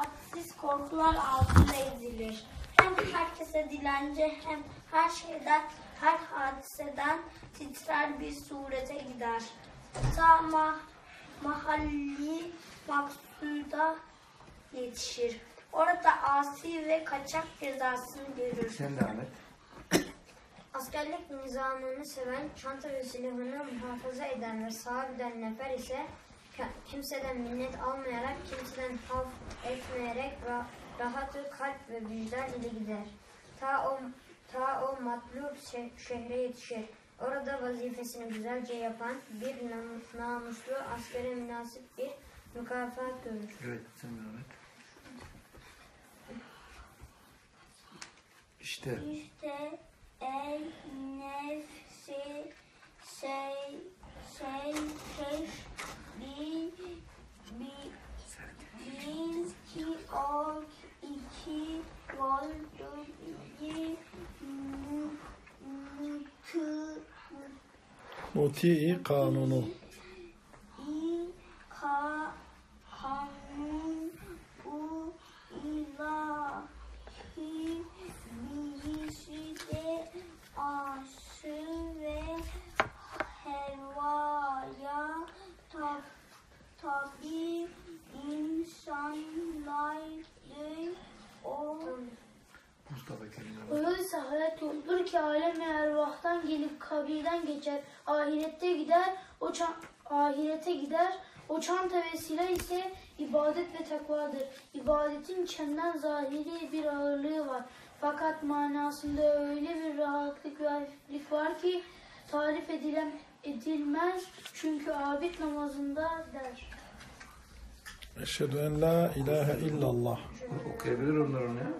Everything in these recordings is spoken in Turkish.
hadsiz korkular altında ezilir. Hem herkese dilenci hem her şeyden, her hadiseden titrer bir surete gider. Ta ma- mahalli maksuda yetişir. Orada asi ve kaçak cezasını görür. Sen de Ahmet. Askerlik nizamını seven, çanta ve silahını muhafaza eden ve sahibiden nefer ise kimseden minnet almayarak, kimseden haf etmeyerek ra- rahatı kalp ve vicdan ile gider. Ta o, ta o matlub şe- şehre yetişir. Orada vazifesini güzelce yapan bir nam- namuslu askere münasip bir mükafat görür. Evet sen de Ahmet. İşte İşte ey nefsi şey şey şey bir bir bil ki o iki olduğu mutı Mutii kanunu. ka o Mustafa Kerim. Öyleyse yoktur ki alem ervahtan gelip kabirden geçer. Ahirette gider, o ahirete gider. O çanta ve silah ise ibadet ve takvadır. İbadetin içinden zahiri bir ağırlığı var. Fakat manasında öyle bir rahatlık ve hafiflik var ki tarif edilen, edilmez. Çünkü abid namazında der. Eşhedü en la ilahe illallah. Okuyabilir onlar onu ya.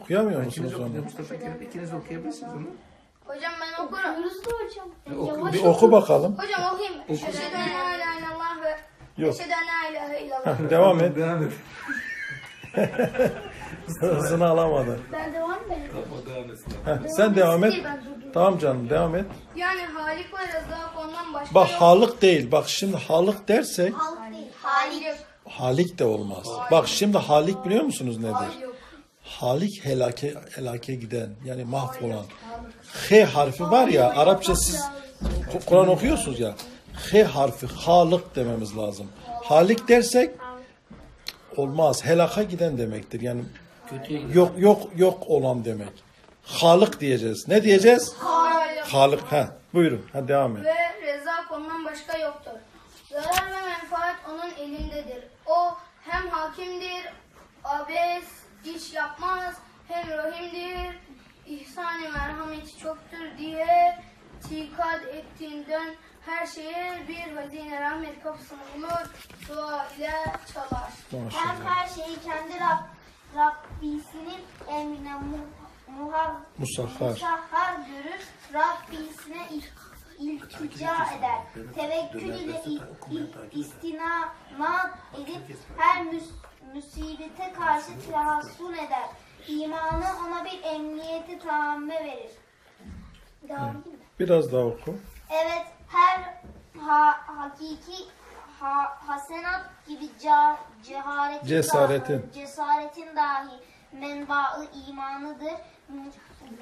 Okuyamıyor musunuz onu? Mustafa Kerim. İkiniz okuyabilirsiniz onu. Hocam ben okurum. Okuyoruz da hocam. oku- Yavaş Bir oku bakalım. Hocam okuyayım. Eşhedü en la ilahe illallah ve Yok. eşhedü en la ilahe illallah. Devam et. Devam et. Hızını alamadı. Ben devam edeyim. O devam. Heh, sen devam et. Tamam canım devam et. Yani Halik ve Rezzak ondan başka Bak yok. halık değil. Bak şimdi halık dersek halik halik de olmaz. Bak şimdi halik biliyor musunuz nedir? Halik helake helake giden yani mahvolan. H harfi var ya Arapça siz Kur'an okuyorsunuz ya. H harfi halık dememiz lazım. Halik dersek olmaz. Helaka giden demektir. Yani yok yok yok olan demek. Halık diyeceğiz. Ne diyeceğiz? Halık. Ha, buyurun. Ha devam et. Ve Rezzak ondan başka yoktur. Zarar ve menfaat onun elindedir. O hem hakimdir, abes, iş yapmaz, hem rahimdir, ihsan-ı merhameti çoktur diye tikad ettiğinden her şeye bir hazine rahmet kapısını bulur, dua ile çalar. Hem her şeyi kendi Rab, Rabbisinin emrine mu, muhav, Musahhar. musahhar görür. Rabbisine il- iltica eder. Tevekkül ile i- i- istinamat edip her müs- musibete karşı tehassun eder. İmanı ona bir emniyeti tahamme verir. Devam edeyim mi? Biraz daha oku. Evet, her ha, hakiki ha, hasenat gibi ca, ceharetin, Cesaretin. dahi, cesaretin dahi menbaı imanıdır.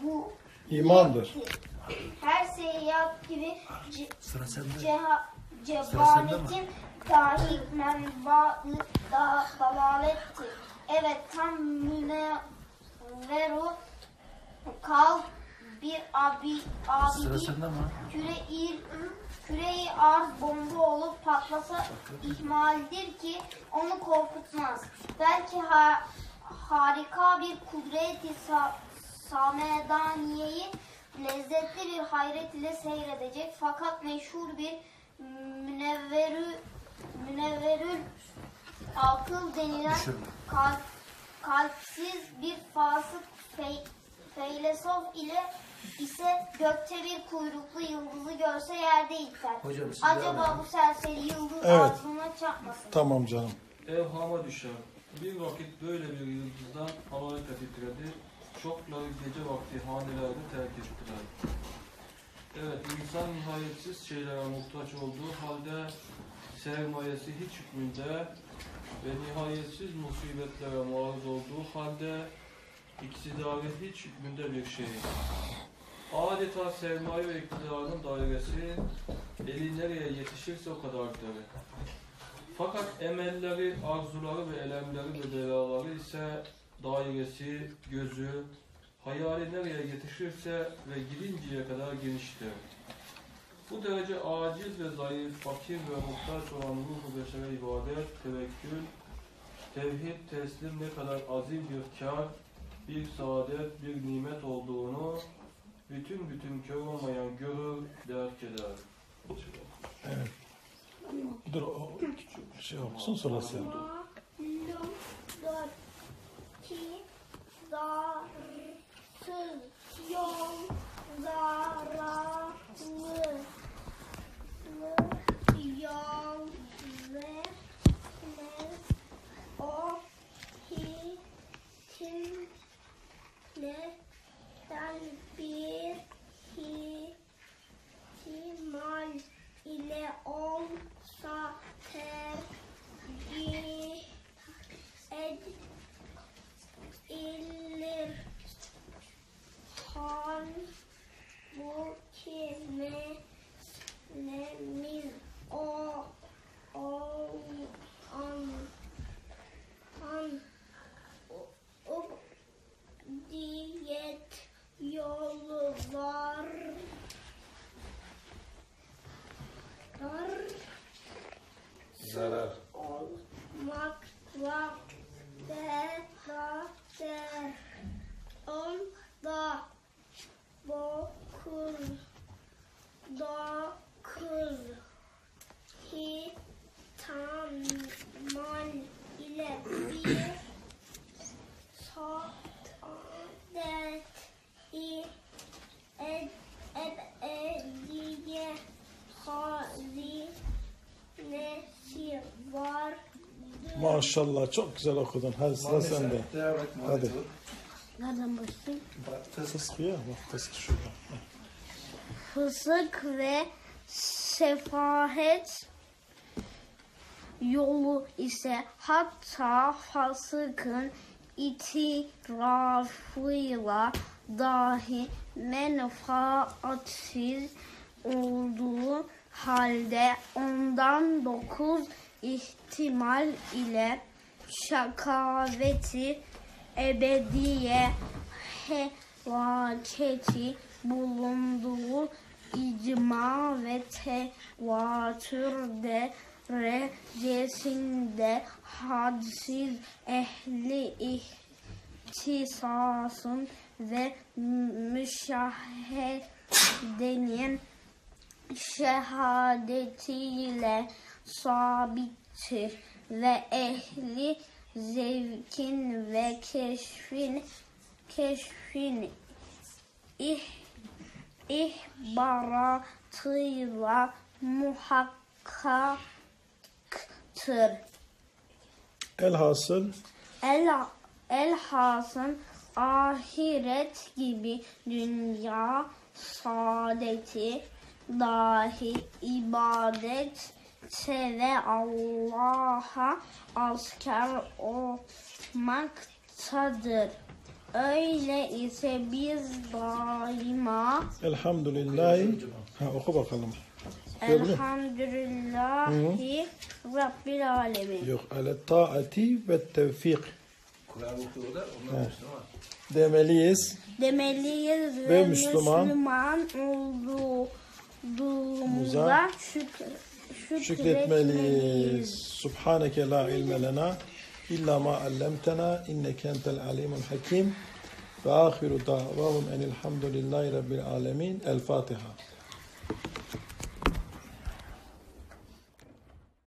Bu İmandır. Her seyyat gibi ce, ceha, cebanetin dahi menbaı da, dalalettir. Evet, tam münevveru kal bir abi Sıra abidi sende mi? küre il küreyi arz bomba olup patlasa ihmaldir ki onu korkutmaz. Belki ha, harika bir kudreti sa, samedaniyeyi lezzetli bir hayret ile seyredecek fakat meşhur bir akıl denilen kalp, kalpsiz bir fasık fey, feylesof ile ise gökte bir kuyruklu yıldızı görse yerde iter. Hocam siz devam Acaba bu serseri yıldız Evet. ağzına çarpmasın. Tamam canım. Evhama düşer. Bir vakit böyle bir yıldızdan alaika titredi. Çokları gece vakti hanelerde terk ettiler. Evet, insan nihayetsiz şeylere muhtaç olduğu halde sermayesi hiç hükmünde ve nihayetsiz musibetlere maruz olduğu halde iktidarı hiç hükmünde bir şey. Adeta sermaye ve iktidarın dairesi eli nereye yetişirse o kadardır. Fakat emelleri, arzuları ve elemleri ve belaları ise dairesi, gözü, hayali nereye yetişirse ve gidinceye kadar geniştir. Bu derece aciz ve zayıf, fakir ve muhtaç olan ruhu beşere ibadet, tevekkül, tevhid, teslim ne kadar azim bir kar, bir saadet, bir nimet olduğunu bütün bütün kör olmayan görür, derk eder. Dur o şey. Malum dört ki zarsız yol zararlı yol ve o hitimle bir ihtimal ile olsa tercih edilir. Han bu meselemiz o o an an o, o diyet yolu var. Var Zarar. olmakla beraber onda dokuz dokuz hitaman ile bir saadet i ed, ed, ediye hazinesi var. Maşallah çok güzel okudun. Hadi sıra sende. Hadi. Nereden başlayayım? Fısık ya bak fısık şurada. Fısık ve sefahet yolu ise hatta fasıkın itirafıyla dahi menfaatsiz olduğu halde ondan dokuz ihtimal ile şakaveti ebediye helaketi bulunduğu icma ve tevatür derecesinde hadsiz ehli ihtisasın ve müşahedenin şehadetiyle sabittir ve ehli zevkin ve keşfin keşfin ih, ihbaratıyla muhakkaktır. Elhasıl El, elhasın ahiret gibi dünya saadeti dahi ibadet ve Allah'a asker olmaktadır. Öyle ise biz daima elhamdülillahi. Ha oku bakalım. Elhamdülillahi Rabbil alemin. Yok. Ale taati ve tevfik. Kur'an okuyorlar. Onlar Müslüman. Demeliyiz. Demeliyiz ve, Ve Müslüman Müslüman, olduğumuza Muza şükür, Şükretmeliyiz. Subhaneke la ilme lena illa ma allamtena inneke entel alimul hakim. Ve ahiru davahum enilhamdülillahi rabbil alemin. El Fatiha.